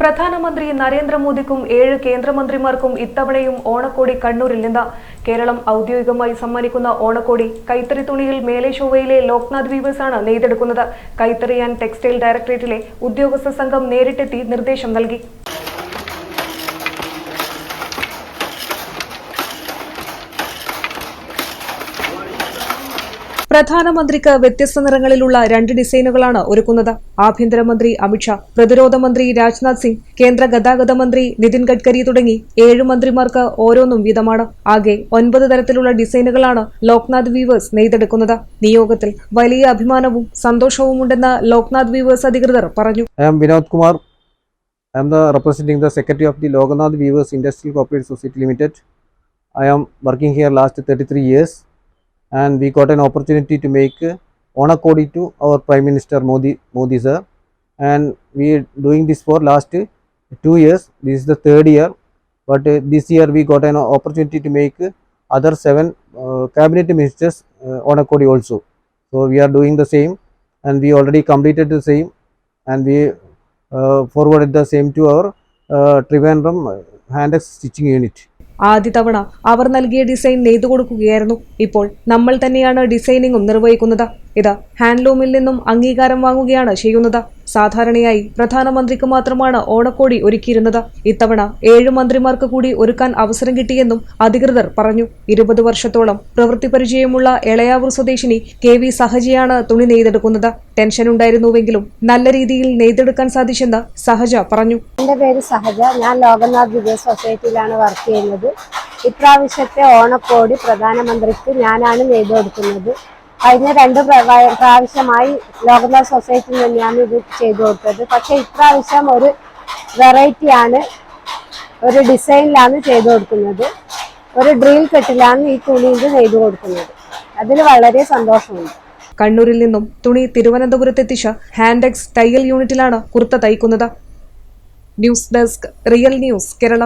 പ്രധാനമന്ത്രി നരേന്ദ്രമോദിക്കും ഏഴ് കേന്ദ്രമന്ത്രിമാർക്കും ഇത്തവണയും ഓണക്കോടി കണ്ണൂരിൽ നിന്ന്. കേരളം ഔദ്യോഗികമായി സമ്മാനിക്കുന്ന ഓണക്കോടി കൈത്തറി തുണിയിൽ മേലേശോവയിലെ ലോക്നാഥ് വീവേഴ്സാണ് നെയ്തെടുക്കുന്നത്. കൈത്തറി ആൻഡ് ടെക്സ്റ്റൈൽ ഡയറക്ടറേറ്റിലെ ഉദ്യോഗസ്ഥ സംഘം നേരിട്ടെത്തി നിർദ്ദേശം നൽകി. പ്രധാനമന്ത്രിക്ക് വ്യത്യസ്ത നിറങ്ങളിലുള്ള രണ്ട് ഡിസൈനുകളാണ് ഒരുക്കുന്നത്. ആഭ്യന്തരമന്ത്രി അമിത്ഷാ പ്രതിരോധ മന്ത്രി രാജ്നാഥ് സിംഗ് കേന്ദ്ര ഗതാഗത മന്ത്രി നിതിൻ ഗഡ്കരി തുടങ്ങി ഏഴ് മന്ത്രിമാർക്ക് ഓരോന്നും വീതമാണ്. ആകെ ഒൻപത് തരത്തിലുള്ള ഡിസൈനുകളാണ് ലോക്നാഥ് വീവേഴ്സ് നെയ്തെടുക്കുന്നത്. നിയോഗത്തിൽ വലിയ അഭിമാനവും സന്തോഷവും സന്തോഷവുമുണ്ടെന്ന് ലോക്നാഥ് വീവേഴ്സ് അധികൃതർ പറഞ്ഞു. Vinod Kumar. I I am the representing the Secretary of the Loganath Weavers Industrial Society Limited. I am working here last 33 years and we got an opportunity to make uh, Onakodi to our Prime Minister Modi, Modi sir and we are doing this for last uh, two years. This is the third year but uh, this year we got an opportunity to make uh, other seven uh, cabinet ministers uh, Onakodi also. So we are doing the same and we already completed the same and we uh, forwarded the same to our uh, Trivandrum Handex stitching unit. ആദ്യ തവണ അവർ നൽകിയ design നെയ്തു കൊടുക്കുകയായിരുന്നു. ഇപ്പോൾ നമ്മൾ തന്നെയാണ് ഡിസൈനിങ്ങും നിർവഹിക്കുന്നത്. ഇത് ഹാൻഡ്ലൂമിൽ നിന്നും അംഗീകാരം വാങ്ങുകയാണ് ചെയ്യുന്നത്. സാധാരണയായി പ്രധാനമന്ത്രിക്ക് മാത്രമാണ് ഓണക്കോടി ഒരുക്കിയിരുന്നത്. ഇത്തവണ ഏഴ് മന്ത്രിമാർക്ക് കൂടി ഒരുക്കാൻ അവസരം കിട്ടിയെന്നും അധികൃതർ പറഞ്ഞു. ഇരുപത് വർഷത്തോളം പ്രവൃത്തി പരിചയമുള്ള എളയാവൂർ സ്വദേശിനി കെ വി സഹജയാണ് തുണി നെയ്തെടുക്കുന്നത്. ടെൻഷൻ ഉണ്ടായിരുന്നുവെങ്കിലും നല്ല രീതിയിൽ നെയ്തെടുക്കാൻ സാധിച്ചെന്ന് സഹജ പറഞ്ഞു. എന്റെ പേര് സഹജ. ഞാൻ ലോകനാഥ് വിജയ സൊസൈറ്റിയിലാണ് വർക്ക് ചെയ്യുന്നത്. ഇപ്രാവശ്യത്തെ ഓണക്കോടി പ്രധാനമന്ത്രിക്ക് ഞാനാണ് നെയ്തു കൊടുക്കുന്നത് കഴിഞ്ഞ രണ്ട് പ്രാവശ്യമായി ലോകനാഥ് സൊസൈറ്റിയിൽ തന്നെയാണ് ഇത് ചെയ്തു കൊടുത്തത്. പക്ഷെ ഇപ്രാവശ്യം ഒരു വെറൈറ്റിയാണ് ഒരു ഡിസൈനിലാണ് ചെയ്തു കൊടുക്കുന്നത്. ഒരു ഡ്രീൽ കെട്ടിലാണ് ഈ തുണിയിൽ ചെയ്തു കൊടുക്കുന്നത്. അതിൽ വളരെ സന്തോഷമുണ്ട്. കണ്ണൂരിൽ നിന്നും തുണി തിരുവനന്തപുരത്തെത്തിച്ച ഹാൻഡെക്സ് തയ്യൽ യൂണിറ്റിലാണ് കുർത്ത തയ്ക്കുന്നത്. News desk real news Kerala.